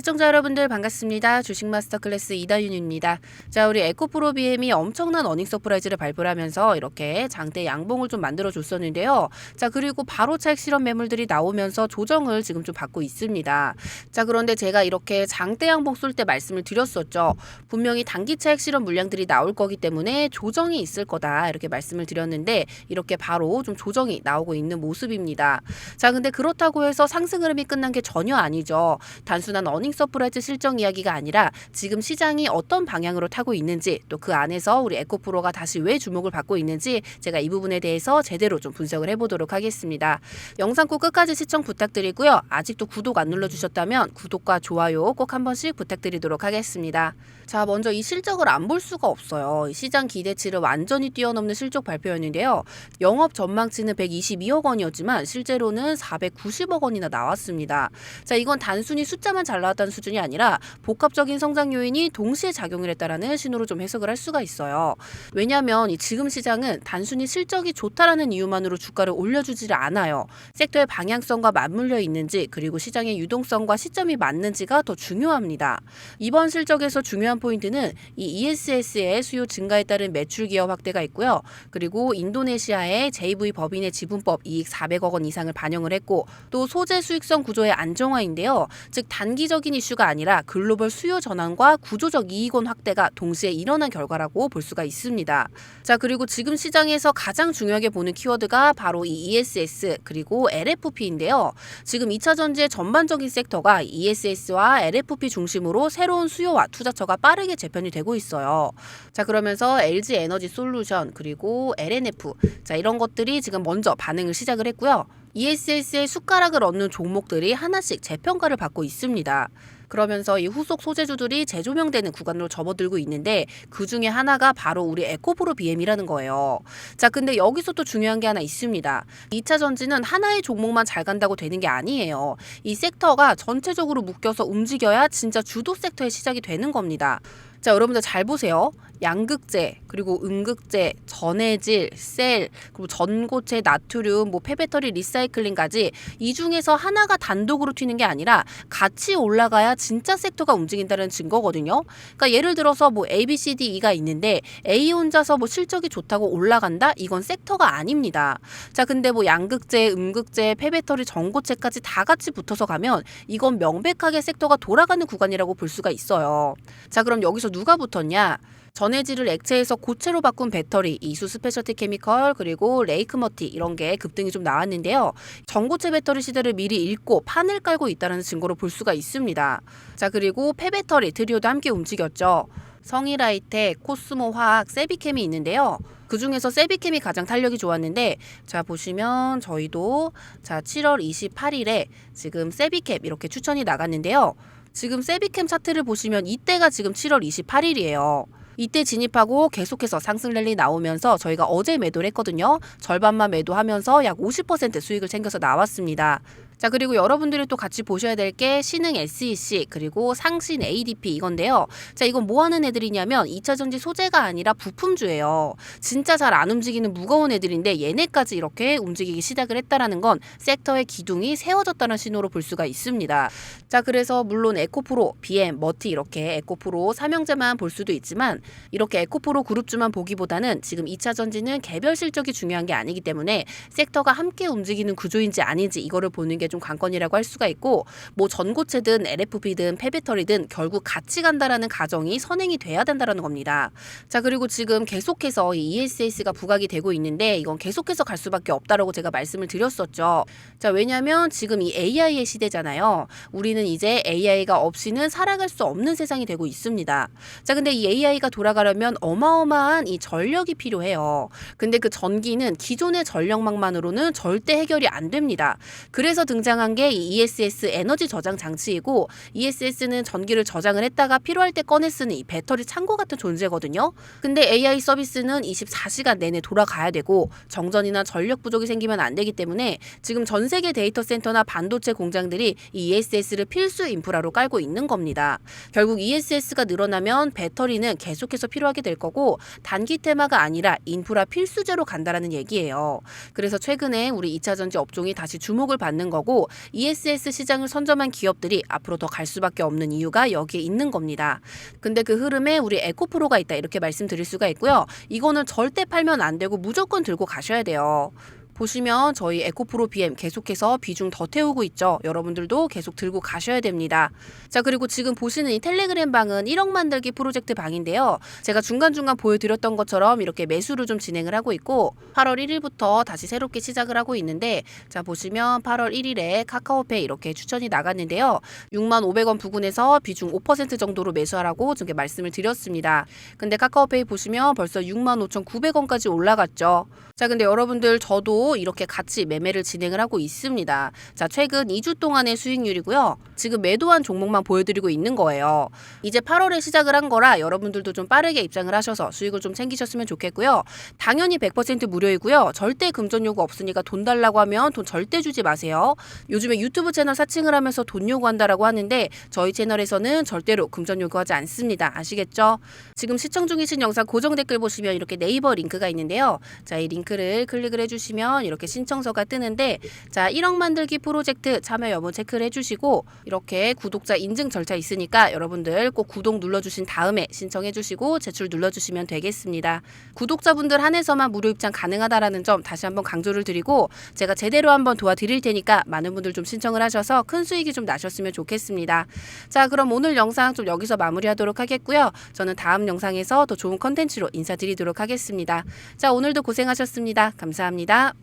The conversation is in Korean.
시청자 여러분들 반갑습니다. 주식 마스터 클래스 이다윤입니다. 자, 우리 에코프로 BM이 엄청난 어닝 서프라이즈를 발표를 하면서 이렇게 장대 양봉을 좀 만들어 줬었는데요. 자, 그리고 바로 차익 실험 매물들이 나오면서 조정을 지금 좀 받고 있습니다. 자, 그런데 제가 이렇게 장대 양봉 쏠 때 말씀을 드렸었죠. 분명히 단기 차익 실험 물량들이 나올 거기 때문에 조정이 있을 거다. 이렇게 말씀을 드렸는데 이렇게 바로 좀 조정이 나오고 있는 모습입니다. 자, 근데 그렇다고 해서 상승 흐름이 끝난 게 전혀 아니죠. 단순한 어닝 서프라이즈 실정 이야기가 아니라 지금 시장이 어떤 방향으로 타고 있는지 또 그 안에서 우리 에코프로가 다시 왜 주목을 받고 있는지 제가 이 부분에 대해서 제대로 좀 분석을 해보도록 하겠습니다. 영상 꼭 끝까지 시청 부탁드리고요. 아직도 구독 안 눌러주셨다면 구독과 좋아요 꼭 한 번씩 부탁드리도록 하겠습니다. 자, 먼저 이 실적을 안 볼 수가 없어요. 이 시장 기대치를 완전히 뛰어넘는 실적 발표였는데요. 영업 전망치는 122억 원이었지만 실제로는 490억 원이나 나왔습니다. 자, 이건 단순히 숫자만 잘 나왔다 는 수준이 아니라 복합적인 성장 요인이 동시에 작용을 했다라는 신호로 좀 해석을 할 수가 있어요. 왜냐하면 이 지금 시장은 단순히 실적이 좋다라는 이유만으로 주가를 올려주지를 않아요. 섹터의 방향성과 맞물려 있는지 그리고 시장의 유동성과 시점이 맞는지가 더 중요합니다. 이번 실적에서 중요한 포인트는 이 ESS의 수요 증가에 따른 매출 기업 확대가 있고요. 그리고 인도네시아의 JV 법인의 지분법 이익 400억 원 이상을 반영을 했고 또 소재 수익성 구조의 안정화인데요. 즉 단기적인 이슈가 아니라 글로벌 수요 전환과 구조적 이익원 확대가 동시에 일어난 결과라고 볼 수가 있습니다. 자, 그리고 지금 시장에서 가장 중요하게 보는 키워드가 바로 이 ESS 그리고 LFP인데요. 지금 2차 전지의 전반적인 섹터가 ESS와 LFP 중심으로 새로운 수요와 투자처가 빠르게 재편이 되고 있어요. 자, 그러면서 LG 에너지 솔루션 그리고 LNF 자, 이런 것들이 지금 먼저 반응을 시작을 했고요. ESS의 숟가락을 얻는 종목들이 하나씩 재평가를 받고 있습니다. 그러면서 이 후속 소재주들이 재조명되는 구간으로 접어들고 있는데 그 중에 하나가 바로 우리 에코프로 BM이라는 거예요. 자, 근데 여기서 또 중요한 게 하나 있습니다. 2차 전지는 하나의 종목만 잘 간다고 되는 게 아니에요. 이 섹터가 전체적으로 묶여서 움직여야 진짜 주도 섹터의 시작이 되는 겁니다. 자, 여러분들 잘 보세요. 양극재, 그리고 음극재, 전해질, 셀, 그리고 전고체, 나트륨, 뭐 폐배터리 리사이클링까지 이 중에서 하나가 단독으로 튀는 게 아니라 같이 올라가야 진짜 섹터가 움직인다는 증거거든요. 그러니까 예를 들어서 뭐 A, B, C, D, E가 있는데 A 혼자서 뭐 실적이 좋다고 올라간다? 이건 섹터가 아닙니다. 자, 근데 뭐 양극재, 음극재, 폐배터리, 전고체까지 다 같이 붙어서 가면 이건 명백하게 섹터가 돌아가는 구간이라고 볼 수가 있어요. 자, 그럼 여기서 누가 붙었냐? 전해질을 액체에서 고체로 바꾼 배터리, 이수 스페셜티 케미컬, 그리고 레이크머티 이런 게 급등이 좀 나왔는데요. 전고체 배터리 시대를 미리 읽고 판을 깔고 있다는 증거로 볼 수가 있습니다. 자, 그리고 폐배터리, 트리오도 함께 움직였죠. 성일아이텍, 코스모 화학, 세비캠이 있는데요. 그 중에서 세비캠이 가장 탄력이 좋았는데 자 보시면 저희도 자 7월 28일에 지금 세비캠 이렇게 추천이 나갔는데요. 지금 세비캠 차트를 보시면 이때가 지금 7월 28일이에요. 이때 진입하고 계속해서 상승 랠리 나오면서 저희가 어제 매도를 했거든요. 절반만 매도하면서 약 50% 수익을 챙겨서 나왔습니다. 자, 그리고 여러분들이 또 같이 보셔야 될 게 신흥 SEC 그리고 상신 ADP 이건데요. 자, 이건 뭐 하는 애들이냐면 2차 전지 소재가 아니라 부품주예요. 진짜 잘 안 움직이는 무거운 애들인데 얘네까지 이렇게 움직이기 시작을 했다라는 건 섹터의 기둥이 세워졌다는 신호로 볼 수가 있습니다. 자, 그래서 물론 에코프로, BM, 머티 이렇게 에코프로 삼형제만 볼 수도 있지만 이렇게 에코프로 그룹주만 보기보다는 지금 2차 전지는 개별 실적이 중요한 게 아니기 때문에 섹터가 함께 움직이는 구조인지 아닌지 이거를 보는 게좀 관건이라고 할 수가 있고 뭐 전고체든 LFP든 폐배터리든 결국 같이 간다라는 가정이 선행이 돼야 된다라는 겁니다. 자 그리고 지금 계속해서 이 ESS가 부각이 되고 있는데 이건 계속해서 갈 수밖에 없다라고 제가 말씀을 드렸었죠. 자 왜냐하면 지금 이 AI의 시대잖아요. 우리는 이제 AI가 없이는 살아갈 수 없는 세상이 되고 있습니다. 자 근데 이 AI가 돌아가려면 어마어마한 이 전력이 필요해요. 근데 그 전기는 기존의 전력망만으로는 절대 해결이 안 됩니다. 그래서 등 장한 게 이 ESS 에너지 저장 장치이고 ESS는 전기를 저장을 했다가 필요할 때 꺼내 쓰는 이 배터리 창고 같은 존재거든요. 근데 AI 서비스는 24시간 내내 돌아가야 되고 정전이나 전력 부족이 생기면 안 되기 때문에 지금 전 세계 데이터 센터나 반도체 공장들이 이 ESS를 필수 인프라로 깔고 있는 겁니다. 결국 ESS가 늘어나면 배터리는 계속해서 필요하게 될 거고 단기 테마가 아니라 인프라 필수제로 간다라는 얘기예요. 그래서 최근에 우리 2차 전지 업종이 다시 주목을 받는 거고 그리고 ESS 시장을 선점한 기업들이 앞으로 더 갈 수밖에 없는 이유가 여기에 있는 겁니다. 근데 그 흐름에 우리 에코프로가 있다 이렇게 말씀드릴 수가 있고요. 이거는 절대 팔면 안 되고 무조건 들고 가셔야 돼요. 보시면 저희 에코프로 BM 계속해서 비중 더 태우고 있죠. 여러분들도 계속 들고 가셔야 됩니다. 자, 그리고 지금 보시는 이 텔레그램 방은 1억 만들기 프로젝트 방인데요. 제가 중간중간 보여드렸던 것처럼 이렇게 매수를 좀 진행을 하고 있고 8월 1일부터 다시 새롭게 시작을 하고 있는데 자, 보시면 8월 1일에 카카오페이 이렇게 추천이 나갔는데요. 6만 500원 부근에서 비중 5% 정도로 매수하라고 저게 말씀을 드렸습니다. 근데 카카오페이 보시면 벌써 6만 5,900원까지 올라갔죠. 자, 근데 여러분들 저도 이렇게 같이 매매를 진행을 하고 있습니다. 자, 최근 2주 동안의 수익률이고요. 지금 매도한 종목만 보여드리고 있는 거예요. 이제 8월에 시작을 한 거라 여러분들도 좀 빠르게 입장을 하셔서 수익을 좀 챙기셨으면 좋겠고요. 당연히 100% 무료이고요. 절대 금전 요구 없으니까 돈 달라고 하면 돈 절대 주지 마세요. 요즘에 유튜브 채널 사칭을 하면서 돈 요구한다라고 하는데 저희 채널에서는 절대로 금전 요구하지 않습니다. 아시겠죠? 지금 시청 중이신 영상 고정 댓글 보시면 이렇게 네이버 링크가 있는데요. 자, 이 링크를 클릭을 해주 시면 이렇게 신청서가 뜨는데 자, 1억 만들기 프로젝트 참여 여부 체크를 해주시고 이렇게 구독자 인증 절차 있으니까 여러분들 꼭 구독 눌러주신 다음에 신청해주시고 제출 눌러주시면 되겠습니다. 구독자분들 한해서만 무료 입장 가능하다라는 점 다시 한번 강조를 드리고 제가 제대로 한번 도와드릴 테니까 많은 분들 좀 신청을 하셔서 큰 수익이 좀 나셨으면 좋겠습니다. 자, 그럼 오늘 영상 좀 여기서 마무리하도록 하겠고요. 저는 다음 영상에서 더 좋은 컨텐츠로 인사드리도록 하겠습니다. 자, 오늘도 고생하셨습니다. 감사합니다.